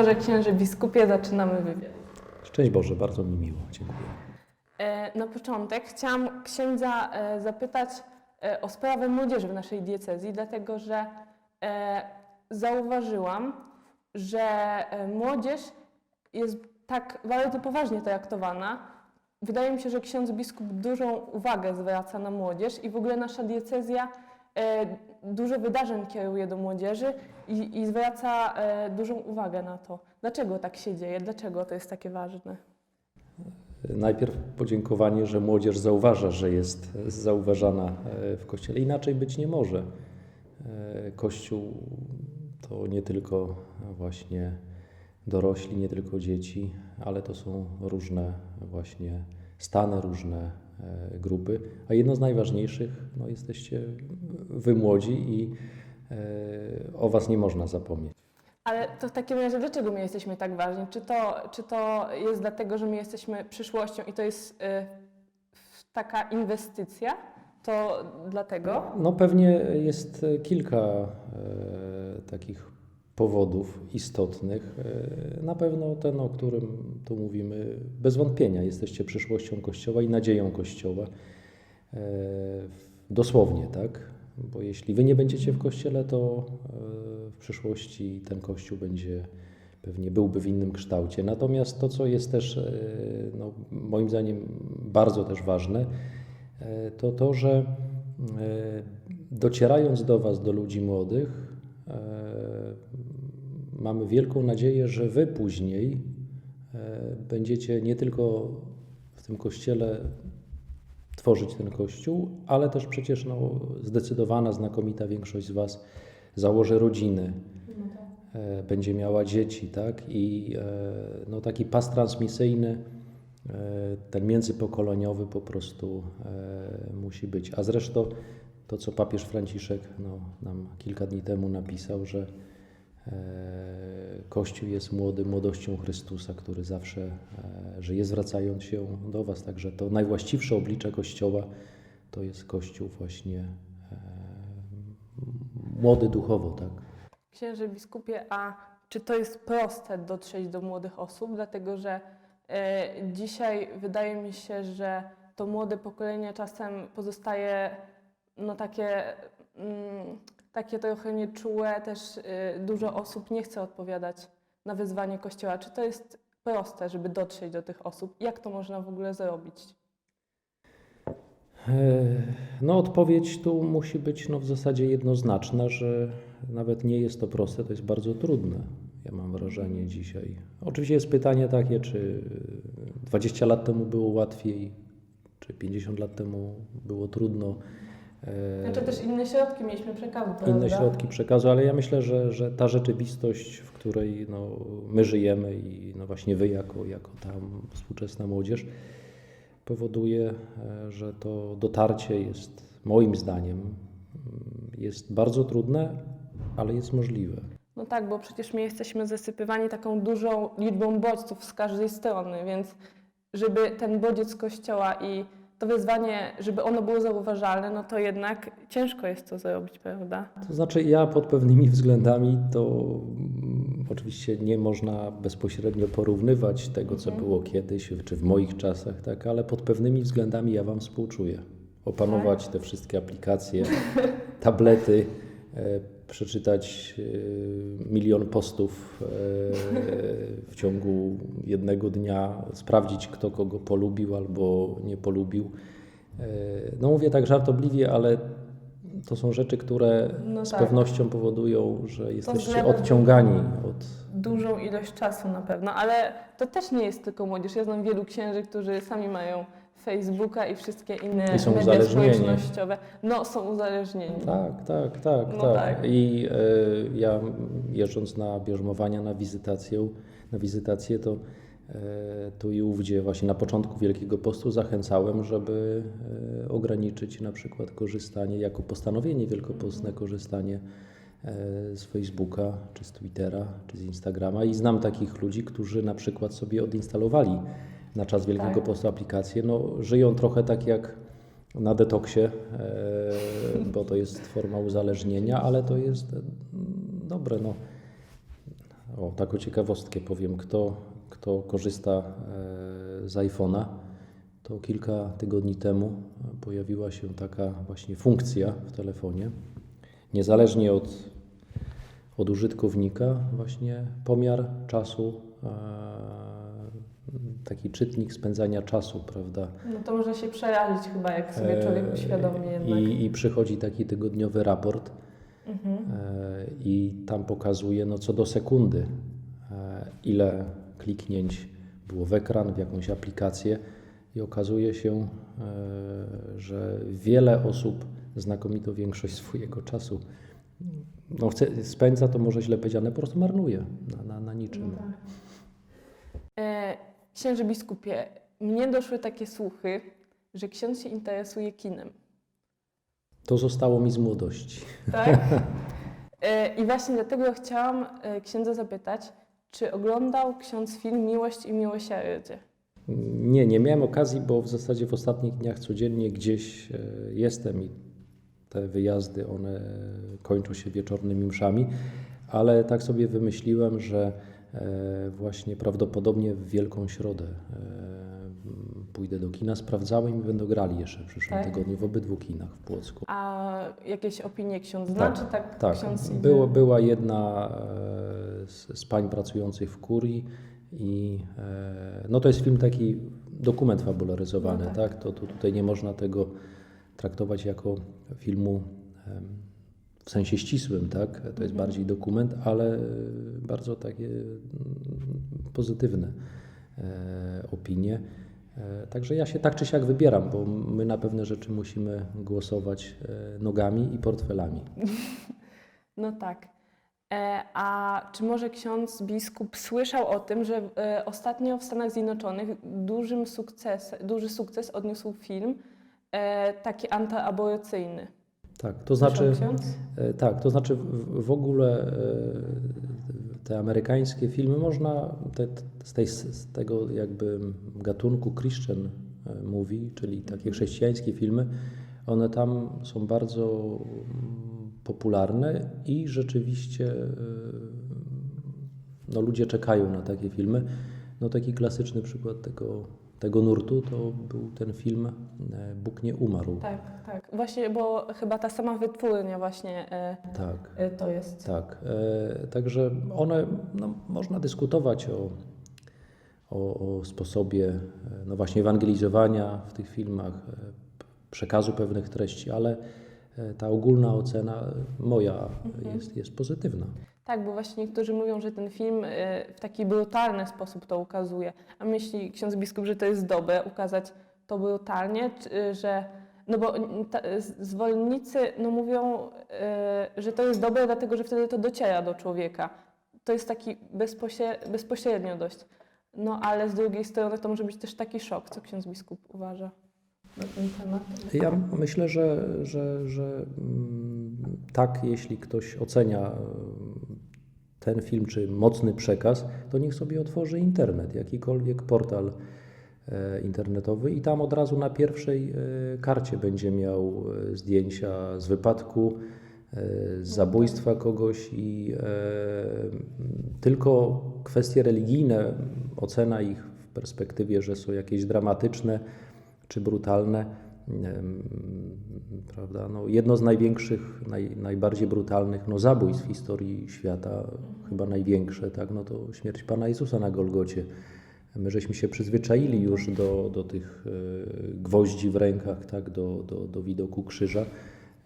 Boże, księże biskupie, zaczynamy wywiad. Szczęść Boże, bardzo mi miło, dziękuję. E, Na początek chciałam księdza e, zapytać e, o sprawę młodzieży w naszej diecezji, dlatego że zauważyłam, że młodzież jest tak bardzo poważnie traktowana. Wydaje mi się, że ksiądz biskup dużą uwagę zwraca na młodzież i w ogóle nasza diecezja dużo wydarzeń kieruje do młodzieży i, i zwraca e, dużą uwagę na to. Dlaczego tak się dzieje? Dlaczego to jest takie ważne? Najpierw podziękowanie, że młodzież zauważa, że jest zauważana e, w Kościele. Inaczej być nie może. E, Kościół to nie tylko właśnie dorośli, nie tylko dzieci, ale to są różne właśnie stany, różne grupy. A jedno z najważniejszych, no jesteście wy młodzi i e, o was nie można zapomnieć. Ale to w takim razie, dlaczego my jesteśmy tak ważni? Czy to, czy to jest dlatego, że my jesteśmy przyszłością i to jest y, taka inwestycja? To dlatego? No pewnie jest e, kilka e, takich powodów istotnych. E, na pewno ten, o którym tu mówimy, bez wątpienia jesteście przyszłością Kościoła i nadzieją Kościoła. E, dosłownie, tak? Bo jeśli wy nie będziecie w Kościele, to e, w przyszłości ten Kościół będzie pewnie byłby w innym kształcie. Natomiast to, co jest też no, moim zdaniem bardzo też ważne, to to, że docierając do Was, do ludzi młodych, mamy wielką nadzieję, że Wy później e, będziecie nie tylko w tym kościele tworzyć ten kościół, ale też przecież no, zdecydowana, znakomita większość z Was założy rodziny, e, będzie miała dzieci, tak? I e, no, taki pas transmisyjny, ten międzypokoleniowy po prostu musi być. A zresztą to, co papież Franciszek no, nam kilka dni temu napisał, że Kościół jest młody młodością Chrystusa, który zawsze e, żyje, zwracając się do Was. Także to najwłaściwsze oblicze Kościoła to jest Kościół właśnie e, młody duchowo, tak? Księże biskupie, a czy to jest proste dotrzeć do młodych osób? Dlatego, że e, dzisiaj wydaje mi się, że to młode pokolenie czasem pozostaje no takie, mm, takie trochę nieczułe, też e, dużo osób nie chce odpowiadać na wyzwanie Kościoła. Czy to jest proste, żeby dotrzeć do tych osób? Jak to można w ogóle zrobić? E, No, odpowiedź tu musi być no, w zasadzie jednoznaczna, że nawet nie jest to proste, to jest bardzo trudne. Ja mam wrażenie dzisiaj. Oczywiście jest pytanie takie, czy 20 lat temu było łatwiej, czy 50 lat temu było trudno. E, Znaczy też inne środki mieliśmy przekazu, prawda? inne środki przekazu, ale ja myślę, że, że ta rzeczywistość, w której no, my żyjemy i no właśnie wy jako, jako ta współczesna młodzież, powoduje, e, że to dotarcie jest moim zdaniem mm, jest bardzo trudne, ale jest możliwe. No tak, bo przecież my jesteśmy zasypywani taką dużą liczbą bodźców z każdej strony, więc żeby ten bodziec kościoła i to wyzwanie, żeby ono było zauważalne, no to jednak ciężko jest to zrobić, prawda? To znaczy ja pod pewnymi względami to mm, oczywiście nie można bezpośrednio porównywać tego, co Mhm. było kiedyś, czy w moich czasach, tak, ale pod pewnymi względami ja Wam współczuję. Opanować te wszystkie aplikacje, tablety, e, przeczytać e, milion postów e, w ciągu jednego dnia, sprawdzić, kto kogo polubił albo nie polubił. E, No mówię tak żartobliwie, ale to są rzeczy, które No z tak. pewnością powodują, że jesteście odciągani od. Dużą ilość czasu na pewno, ale to też nie jest tylko młodzież. Ja znam wielu księży, którzy sami mają Facebooka i wszystkie inne I są media społecznościowe. No, są uzależnieni. Tak, tak, tak, No tak. tak. I e, ja jeżdżąc na bierzmowania, na wizytację, na wizytację to e, tu i ówdzie właśnie na początku Wielkiego Postu zachęcałem, żeby e, ograniczyć na przykład korzystanie, jako postanowienie wielkopostne korzystanie z Facebooka, czy z Twittera, czy z Instagrama i znam takich ludzi, którzy na przykład sobie odinstalowali na czas Wielkiego Tak. Postu aplikacje, no żyją trochę tak jak na detoksie, e, bo to jest forma uzależnienia, ale to jest e, dobre. No. O, taką ciekawostkę powiem, kto, kto korzysta e, z iPhone'a, to kilka tygodni temu pojawiła się taka właśnie funkcja w telefonie, niezależnie od, od użytkownika, właśnie pomiar czasu, taki czytnik spędzania czasu, prawda? No to może się przerazić chyba, jak sobie człowiek E, uświadomi jednak. I, I przychodzi taki tygodniowy raport Mhm. e, i tam pokazuje no, co do sekundy, e, ile kliknięć było w ekran, w jakąś aplikację i okazuje się, że wiele osób, znakomitą większość swojego czasu no, chce, spędza, to może źle powiedziane, po prostu marnuje na, na, na niczym. No tak. E, księży biskupie, mnie doszły takie słuchy, że ksiądz się interesuje kinem. To zostało mi z młodości. Tak? E, I właśnie dlatego chciałam e, księdza zapytać, czy oglądał ksiądz film Miłość i Miłosierdzie? Nie, nie miałem okazji, bo w zasadzie w ostatnich dniach codziennie gdzieś e, jestem i te wyjazdy, one kończą się wieczornymi mszami, ale tak sobie wymyśliłem, że właśnie prawdopodobnie w Wielką Środę e, pójdę do kina. Sprawdzałem i będą grali jeszcze w przyszłym Tak? tygodniu w obydwu kinach w Płocku. A jakieś opinie ksiądz zna, Tak, czy tak, Tak, ksiądz było, była jedna e, z, z pań pracujących w kurii i e, no to jest film taki dokument fabularyzowany, No tak. tak? To, to tutaj nie można tego traktować jako filmu w sensie ścisłym, tak? To jest Mhm. bardziej dokument, ale e, bardzo takie mm, pozytywne e, opinie. E, Także ja się tak czy siak wybieram, bo my na pewne rzeczy musimy głosować nogami i portfelami. No tak. A czy może ksiądz biskup słyszał o tym, że ostatnio w Stanach Zjednoczonych dużym sukces, duży sukces odniósł film taki antyaborcyjny? Tak, to znaczy, e, tak, to znaczy w, ogóle e, te amerykańskie filmy można te, z, tej, z tego jakby gatunku Christian e, movie, czyli takie chrześcijańskie filmy, one tam są bardzo mm, popularne i rzeczywiście no, ludzie czekają na takie filmy. No taki klasyczny przykład tego, tego nurtu to był ten film e, Bóg nie umarł. Tak, tak. Właśnie, bo chyba ta sama wytwórnia właśnie e, Tak. e, to jest. Tak, także one, no, można dyskutować o, o, o sposobie no właśnie ewangelizowania w tych filmach, przekazu pewnych treści, ale ta ogólna ocena moja jest, jest pozytywna. Tak, bo właśnie niektórzy mówią, że ten film e, w taki brutalny sposób to ukazuje. A myśli ksiądz biskup, że to jest dobre ukazać to brutalnie, e, że no bo ta, zwolennicy no mówią, e, że to jest dobre, dlatego że wtedy to dociera do człowieka. To jest taki bezpośre- bezpośrednio dość. No ale z drugiej strony to może być też taki szok, co ksiądz biskup uważa na ten temat. Ja myślę, że, że, że mm, tak, jeśli ktoś ocenia ten film czy mocny przekaz, to niech sobie otworzy internet, jakikolwiek portal e, internetowy i tam od razu na pierwszej e, karcie będzie miał e, zdjęcia z wypadku, z zabójstwa kogoś i tylko kwestie religijne, ocena ich w perspektywie, że są jakieś dramatyczne czy brutalne, prawda? No, jedno z największych, naj, najbardziej brutalnych no, zabójstw w historii świata, chyba największe, tak? no, to śmierć Pana Jezusa na Golgocie. My żeśmy się przyzwyczaili już do, do tych e, gwoździ w rękach, tak? do, do, do widoku krzyża,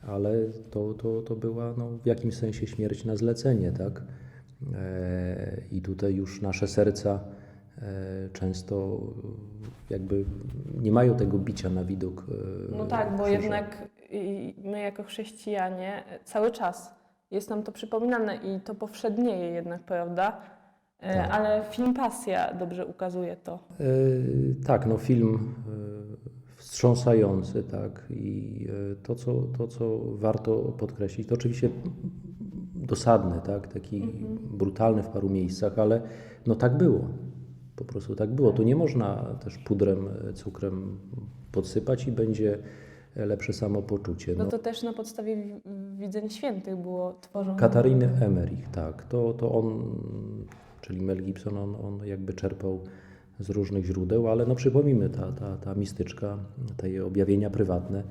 ale to, to, to była no, w jakimś sensie śmierć na zlecenie. Tak? E, I tutaj już nasze serca często jakby nie mają tego bicia na widok. e, No tak, bo krzyża. jednak my jako chrześcijanie e, cały czas jest nam to przypominane i to powszednieje jednak, prawda? E, Tak. Ale film Pasja dobrze ukazuje to. E, Tak, no film e, wstrząsający, tak. I e, to co, to, co warto podkreślić, to oczywiście dosadny, tak, taki Mhm. brutalny w paru miejscach, ale no tak było. Po prostu tak było. Tu nie można też pudrem, cukrem podsypać i będzie lepsze samopoczucie. No to też na podstawie wi- widzeń świętych było tworzone. Katariny Emmerich, tak. To, to on, czyli Mel Gibson, on, on jakby czerpał z różnych źródeł, ale no przypomnijmy, ta, ta, ta mistyczka, te jej objawienia prywatne,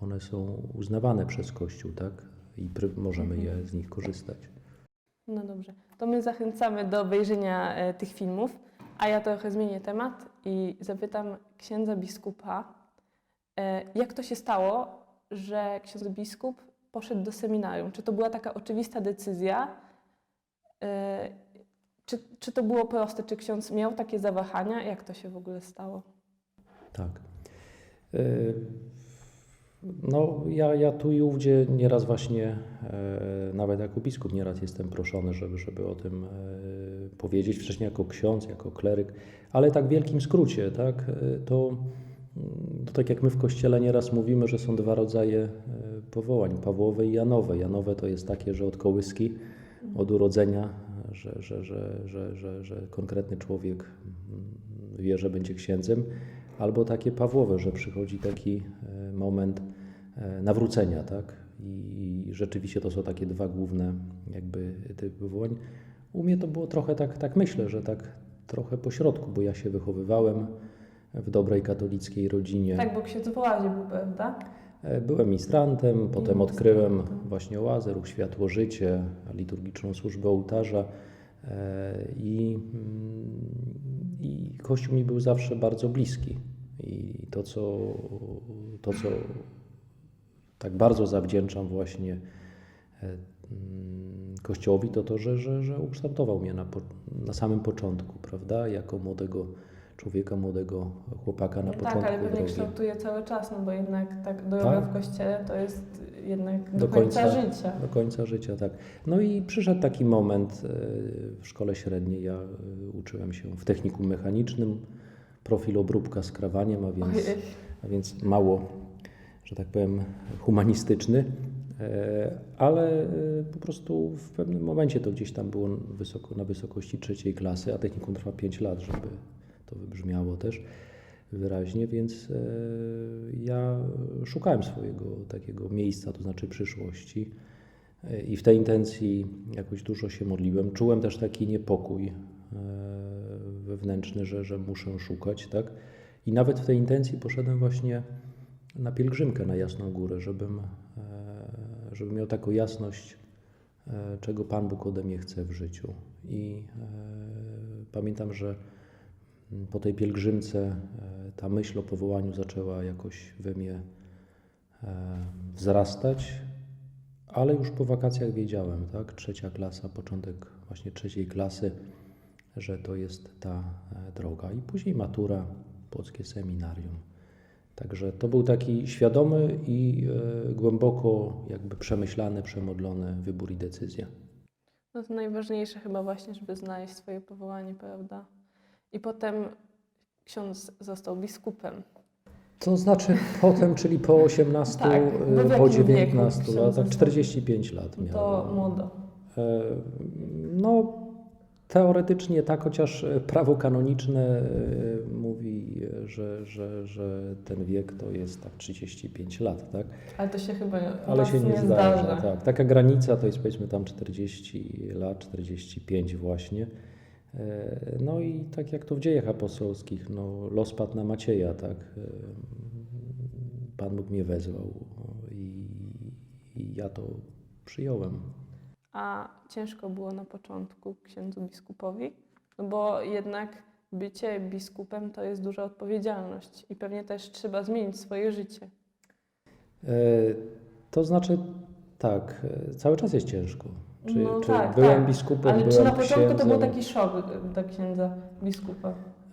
one są uznawane przez Kościół, tak? I możemy je z nich korzystać. No dobrze. To my zachęcamy do obejrzenia e, tych filmów, a ja trochę zmienię temat i zapytam księdza biskupa, e, jak to się stało, że ksiądz biskup poszedł do seminarium? Czy to była taka oczywista decyzja? E, czy, czy to było proste? Czy ksiądz miał takie zawahania? Jak to się w ogóle stało? Tak. No, ja, ja tu i ówdzie nieraz właśnie, e, nawet jako biskup, nieraz jestem proszony, żeby, żeby o tym e, powiedzieć, wcześniej jako ksiądz, jako kleryk, ale tak w wielkim skrócie, tak, e, to, mm, to tak jak my w Kościele nieraz mówimy, że są dwa rodzaje e, powołań, Pawłowe i Janowe. Janowe to jest takie, że od kołyski, od urodzenia, że, że, że, że, że, że konkretny człowiek mm, wie, że będzie księdzem, albo takie Pawłowe, że przychodzi taki e, moment e, nawrócenia, tak? I, I rzeczywiście to są takie dwa główne jakby typy powołań. U mnie to było trochę tak, tak myślę, że tak trochę po środku, bo ja się wychowywałem w dobrej katolickiej rodzinie. Tak, bo ksiądz w oazie był, prawda? E, Byłem ministrantem, potem odkryłem właśnie oazę, ruch Światło Życie, liturgiczną służbę ołtarza e, i, mm, i Kościół mi był zawsze bardzo bliski. I to, co, to, co tak bardzo zawdzięczam właśnie e, mm, Kościołowi, to to, że, że, że ukształtował mnie na, na samym początku, prawda? Jako młodego człowieka, młodego chłopaka na początku tak, ale pewnie drogi. kształtuje cały czas, no bo jednak tak droga Tak. w kościele to jest jednak do, Do końca, końca. życia. Do końca życia, tak. No i przyszedł taki moment e, w szkole średniej. Ja e, uczyłem się w technikum mechanicznym, profil obróbka z krawaniem, a więc, a więc mało, że tak powiem, humanistyczny. E, Ale e, po prostu w pewnym momencie to gdzieś tam było wysoko, na wysokości trzeciej klasy, a technikum trwa 5 lat, żeby to wybrzmiało też wyraźnie, więc e, ja szukałem swojego takiego miejsca, to znaczy przyszłości. I w tej intencji jakoś dużo się modliłem. Czułem też taki niepokój wewnętrzny, że, że muszę szukać, tak? I nawet w tej intencji poszedłem właśnie na pielgrzymkę na Jasną Górę, żebym, e, żebym miał taką jasność, e, czego Pan Bóg ode mnie chce w życiu. I e, pamiętam, że mm, po tej pielgrzymce ta myśl o powołaniu zaczęła jakoś we mnie wzrastać, ale już po wakacjach wiedziałem, tak? Trzecia klasa, początek właśnie trzeciej klasy, że to jest ta e, droga. I później matura, polskie seminarium. Także to był taki świadomy i e, głęboko jakby przemyślany, przemodlony wybór i decyzja. No to najważniejsze chyba właśnie, żeby znaleźć swoje powołanie, prawda? I potem ksiądz został biskupem. To znaczy potem, czyli po 18, Tak, e, po jakim wieku 19 ksiądz latach, został? 45 lat miałem. To młodo. No, teoretycznie tak, chociaż prawo kanoniczne e, mówi, że, że, że ten wiek to jest tak 35 lat, tak? Ale to się chyba Ale się nie, nie zdarza. zdarza. Tak. Taka granica to jest powiedzmy tam 40 lat, 45 właśnie. E, No i tak jak to w dziejach apostolskich, no, los padł na Macieja, tak? E, Pan Bóg mnie wezwał i, i ja to przyjąłem. A ciężko było na początku księdzu biskupowi, no bo jednak bycie biskupem to jest duża odpowiedzialność i pewnie też trzeba zmienić swoje życie. E, To znaczy, tak, e, cały czas jest ciężko. Czy, No czy tak, byłem tak. biskupem, Ale byłem czy na początku to był księdzem? taki szok dla księdza biskupa?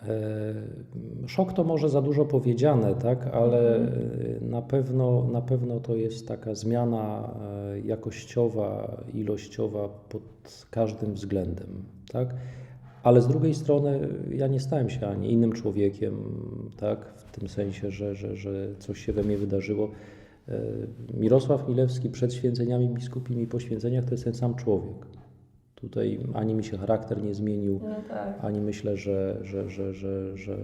E, Szok to może za dużo powiedziane, tak, ale Mhm. na pewno, na pewno to jest taka zmiana e, jakościowa, ilościowa pod każdym względem, tak. Ale z drugiej strony ja nie stałem się ani innym człowiekiem, tak, w tym sensie, że, że, że coś się we mnie wydarzyło. E, Mirosław Milewski przed święceniami biskupimi i po święceniach to jest ten sam człowiek. Tutaj ani mi się charakter nie zmienił, No tak. ani myślę, że, że, że, że, że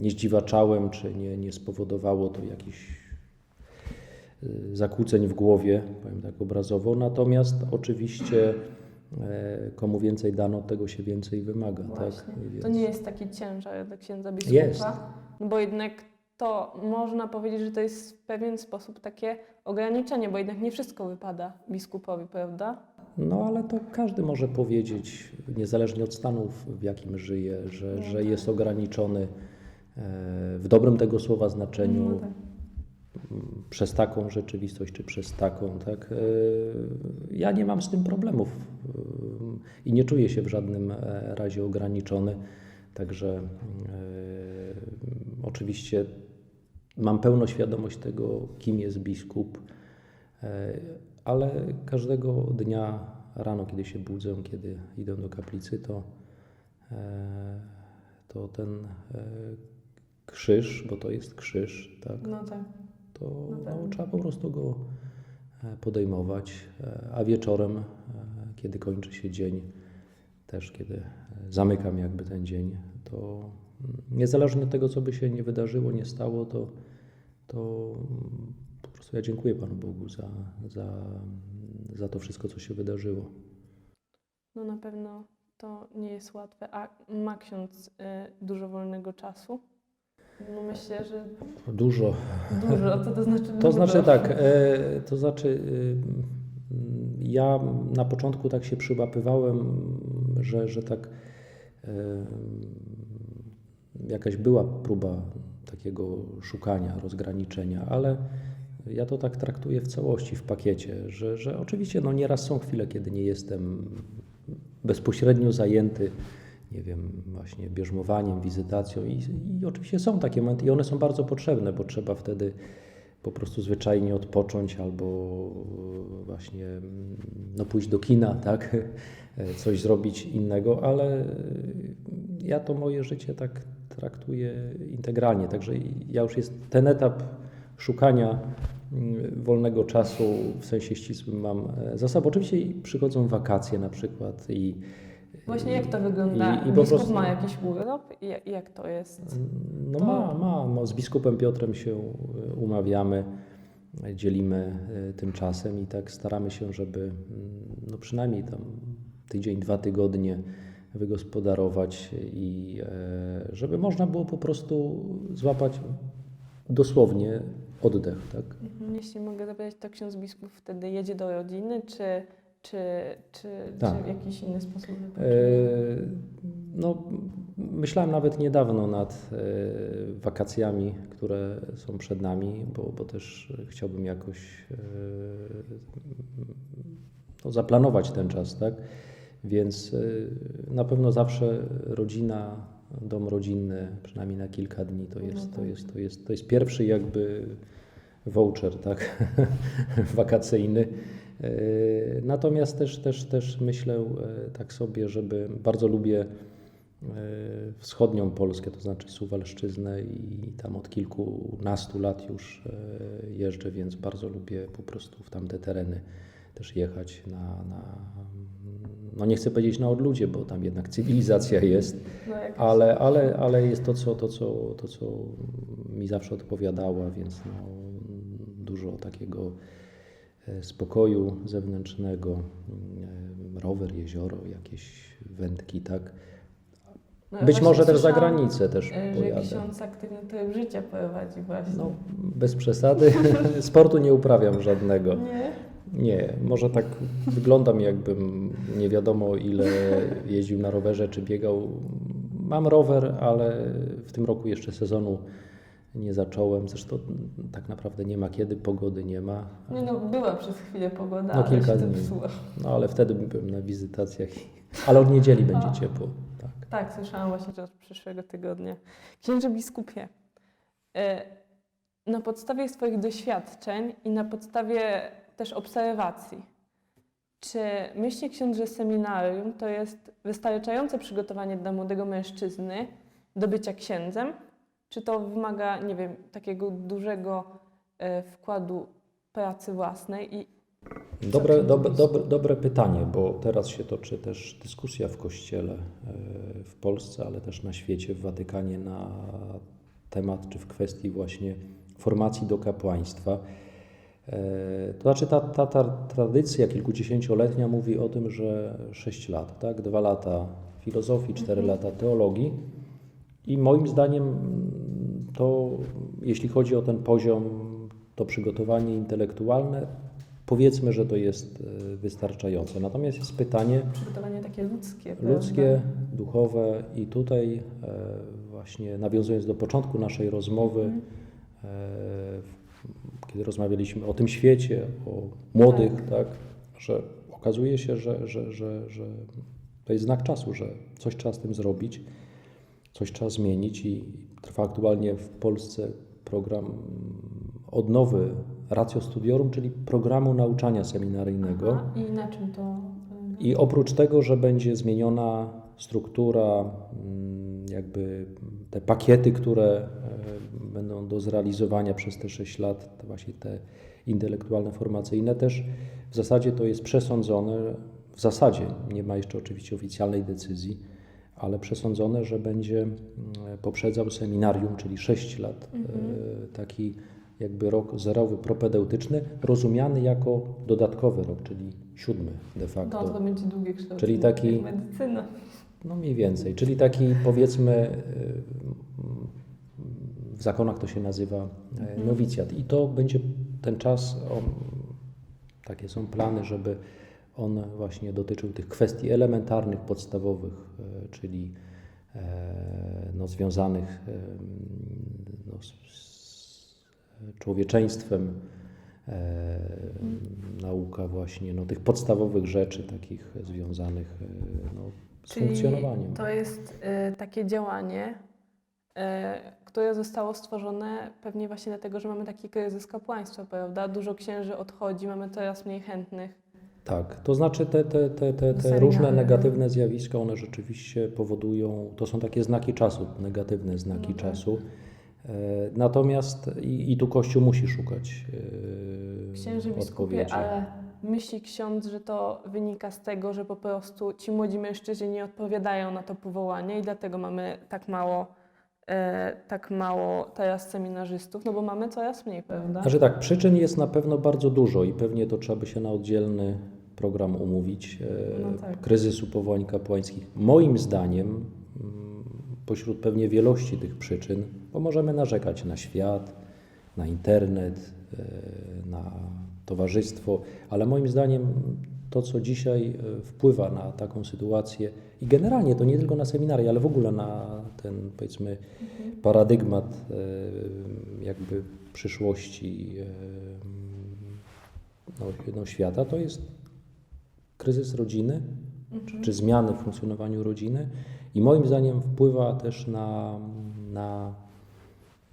nie zdziwaczałem, czy nie, nie spowodowało to jakichś y, zakłóceń w głowie, powiem tak obrazowo. Natomiast oczywiście e, komu więcej dano, tego się więcej wymaga. Właśnie. Tak? I To więc- nie jest taki ciężar dla księdza biskupa. Jest. No bo jednak to można powiedzieć, że to jest w pewien sposób takie ograniczenie, bo jednak nie wszystko wypada biskupowi, prawda? No ale to każdy może powiedzieć, niezależnie od stanów, w jakim żyje, że, że tak. jest ograniczony e, w dobrym tego słowa znaczeniu No tak. przez taką rzeczywistość, czy przez taką. Tak? E, Ja nie mam z tym problemów e, i nie czuję się w żadnym razie ograniczony. Także oczywiście mam pełną świadomość tego, kim jest biskup. Ale każdego dnia rano, kiedy się budzę, kiedy idę do kaplicy, to, e, to ten e, krzyż, bo to jest krzyż, tak, No tak. to no, pewno. trzeba po prostu go e, podejmować. A wieczorem, kiedy kończy się dzień, też kiedy zamykam jakby ten dzień, to niezależnie od tego, co by się nie wydarzyło, nie stało, to, to ja dziękuję Panu Bogu za, za, za to wszystko, co się wydarzyło. No na pewno to nie jest łatwe. A ma ksiądz y, dużo wolnego czasu? No myślę, że Dużo. dużo. Co to znaczy dużo? To znaczy tak, e, to znaczy y, ja na początku tak się przyłapywałem, że, że tak jakaś była próba takiego szukania, rozgraniczenia, ale ja to tak traktuję w całości, w pakiecie, że, że oczywiście no nieraz są chwile, kiedy nie jestem bezpośrednio zajęty, nie wiem, właśnie bierzmowaniem, wizytacją i, i oczywiście są takie momenty i one są bardzo potrzebne, bo trzeba wtedy po prostu zwyczajnie odpocząć albo właśnie no, pójść do kina, tak, coś zrobić innego, ale ja to moje życie tak traktuję integralnie, także ja już jest ten etap szukania mm, wolnego czasu w sensie ścisłym mam e, za sobą. Oczywiście przychodzą wakacje na przykład i Właśnie jak to wygląda? I- i Biskup prostu- ma jakiś urlop? I jak- to jest? No To- ma, ma, ma. Z biskupem Piotrem się e, umawiamy, dzielimy e, tym czasem i tak staramy się, żeby mm, no przynajmniej tam tydzień, dwa tygodnie wygospodarować i żeby można było po prostu złapać dosłownie oddech, tak? Mhm, Jeśli mogę zapytać, to ksiądz biskup wtedy jedzie do rodziny, czy, czy, czy, Tak. czy w jakiś inny sposób E? No, myślałem nawet niedawno nad e, wakacjami, które są przed nami, bo, bo też chciałbym jakoś e, no, zaplanować ten czas, tak? Więc e, na pewno zawsze rodzina, dom rodzinny, przynajmniej na kilka dni, to No jest, to tak. jest, to jest, to jest pierwszy jakby voucher, tak? Wakacyjny. E, Natomiast też, też, też myślę e, tak sobie, żeby bardzo lubię e, wschodnią Polskę, to znaczy Suwalszczyznę i tam od kilkunastu lat już jeżdżę, więc bardzo lubię po prostu w tamte tereny też jechać na, na no nie chcę powiedzieć na odludzie, bo tam jednak cywilizacja jest, No, ale, ale, ale jest to co, to, co, to, co mi zawsze odpowiadała, więc no, dużo takiego e, spokoju zewnętrznego, e, rower, jezioro, jakieś wędki, tak. no, Być może też za granicę też e, Że pojadę. ksiądz aktywny tryb życia prowadzi właśnie. No, bez przesady. Sportu nie uprawiam żadnego. Nie? Nie, może tak wyglądam, jakbym nie wiadomo ile jeździł na rowerze czy biegał. Mam rower, ale w tym roku jeszcze sezonu nie zacząłem. Zresztą tak naprawdę nie ma kiedy, pogody nie ma. Nie no, była przez chwilę pogoda, No, ale kilka dni. No ale wtedy byłem na wizytacjach. Ale od niedzieli będzie ciepło. Tak. Tak, słyszałam właśnie że od przyszłego tygodnia. Księże biskupie, e, na podstawie swoich doświadczeń i na podstawie też obserwacji, czy myśli ksiądz, że seminarium to jest wystarczające przygotowanie dla młodego mężczyzny do bycia księdzem? Czy to wymaga, nie wiem, takiego dużego e, wkładu pracy własnej i Dobre, dobre pytanie, bo teraz się toczy też dyskusja w Kościele e, w Polsce, ale też na świecie, w Watykanie na temat czy w kwestii właśnie formacji do kapłaństwa. E, To znaczy ta, ta, ta tradycja kilkudziesięcioletnia mówi o tym, że 6 lat, tak? Dwa lata filozofii, 4 lata teologii. I moim zdaniem to, jeśli chodzi o ten poziom, to przygotowanie intelektualne, powiedzmy, że to jest e, wystarczające. Natomiast jest pytanie Przygotowanie takie ludzkie. ludzkie, duchowe i tutaj e, właśnie nawiązując do początku naszej rozmowy, Mhm. Kiedy rozmawialiśmy o tym świecie, o młodych, tak, że okazuje się, że, że, że, że to jest znak czasu, że coś trzeba z tym zrobić, coś trzeba zmienić i trwa aktualnie w Polsce program odnowy Ratio Studiorum, czyli programu nauczania seminaryjnego. Aha, I na czym to... y, I oprócz tego, że będzie zmieniona struktura, mm, jakby te pakiety, które będą do zrealizowania przez te 6 lat, to właśnie te intelektualne, formacyjne, też w zasadzie to jest przesądzone, w zasadzie, nie ma jeszcze oczywiście oficjalnej decyzji, ale przesądzone, że będzie mm, poprzedzał seminarium, czyli 6 lat, e, taki jakby rok zerowy, propedeutyczny, rozumiany jako dodatkowy rok, czyli siódmy de facto. To, to będzie długie kształcenie. Czyli taki- Medycyna. No mniej więcej, czyli taki powiedzmy y, w zakonach to się nazywa e, nowicjat. I to będzie ten czas, on, takie są plany, żeby on właśnie dotyczył tych kwestii elementarnych, podstawowych, e, czyli e, no, związanych no, z, człowieczeństwem, e, nauka właśnie no, tych podstawowych rzeczy takich związanych no, z Czyli funkcjonowaniem. to jest y, takie działanie, które zostało stworzone pewnie właśnie dlatego, że mamy taki kryzys kapłaństwa, prawda? Dużo księży odchodzi, mamy coraz mniej chętnych. Tak, to znaczy te, te, te, te, te różne negatywne zjawiska, one rzeczywiście powodują, to są takie znaki czasu, negatywne znaki No tak. czasu. E, Natomiast i, i tu Kościół musi szukać e, Księży biskupie, odpowiedzi. ale myśli ksiądz, że to wynika z tego, że po prostu ci młodzi mężczyźni nie odpowiadają na to powołanie i dlatego mamy tak mało, e, tak mało teraz seminarzystów, no bo mamy coraz mniej, prawda? Znaczy tak, przyczyn jest na pewno bardzo dużo i pewnie to trzeba by się na oddzielny program umówić. e, No tak. Kryzysu powołań kapłańskich. Moim zdaniem, mm, pośród pewnie wielości tych przyczyn, bo możemy narzekać na świat, na internet, e, na towarzystwo, ale moim zdaniem to, co dzisiaj e, wpływa na taką sytuację i generalnie to nie tylko na seminaria, ale w ogóle na ten, powiedzmy, paradygmat e, jakby przyszłości e, no, świata, to jest kryzys rodziny, czy, czy zmiany w funkcjonowaniu rodziny i moim zdaniem wpływa też na, na,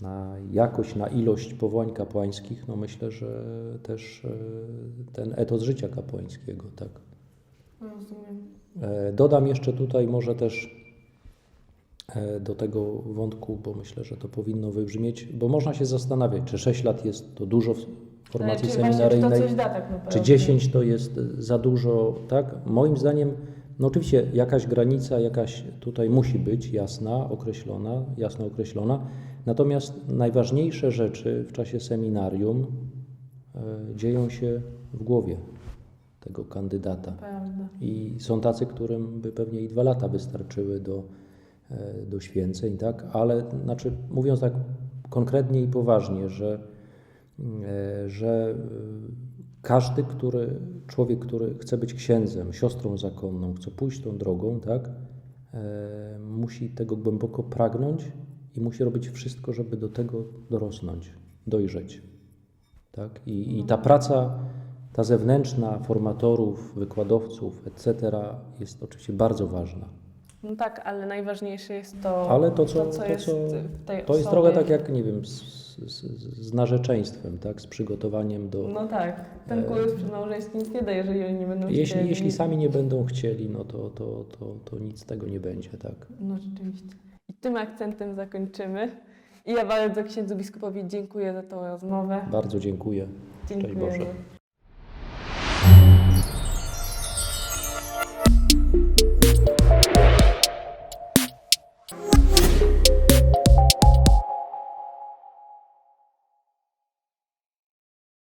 na jakość, na ilość powołań kapłańskich. No myślę, że też e, ten etos życia kapłańskiego, tak. Rozumiem. E, Dodam jeszcze tutaj może też e, do tego wątku, bo myślę, że to powinno wybrzmieć, bo można się zastanawiać, czy 6 lat jest to dużo w formacji czy właśnie, seminaryjnej, Czy to coś da tak czy 10 to jest za dużo, tak? Moim zdaniem, no oczywiście jakaś granica, jakaś tutaj musi być jasna, określona, jasno określona. Natomiast najważniejsze rzeczy w czasie seminarium e, dzieją się w głowie tego kandydata. I są tacy, którym by pewnie i dwa lata wystarczyły do, e, do święceń, tak? Ale znaczy, mówiąc tak konkretnie i poważnie, że, e, że każdy, który, człowiek, który chce być księdzem, siostrą zakonną, chce pójść tą drogą, tak? Musi tego głęboko pragnąć i musi robić wszystko, żeby do tego dorosnąć, dojrzeć. Tak? I, I ta praca, ta zewnętrzna, formatorów, wykładowców, etc., jest oczywiście bardzo ważna. No tak, ale najważniejsze jest to, Ale to, co, to, co to, jest co, w tej to jest osobie. trochę tak jak, nie wiem, z, z, z narzeczeństwem, tak? z przygotowaniem do. No tak, ten kurs przedmałżeński nic nie da, jeżeli oni nie będą jeśli, chcieli. jeśli sami nie będą chcieli, no to, to, to, to nic z tego nie będzie. Tak? No rzeczywiście. I tym akcentem zakończymy. I ja bardzo księdzu biskupowi dziękuję za tą rozmowę. Bardzo dziękuję. Dziękuję. Boże.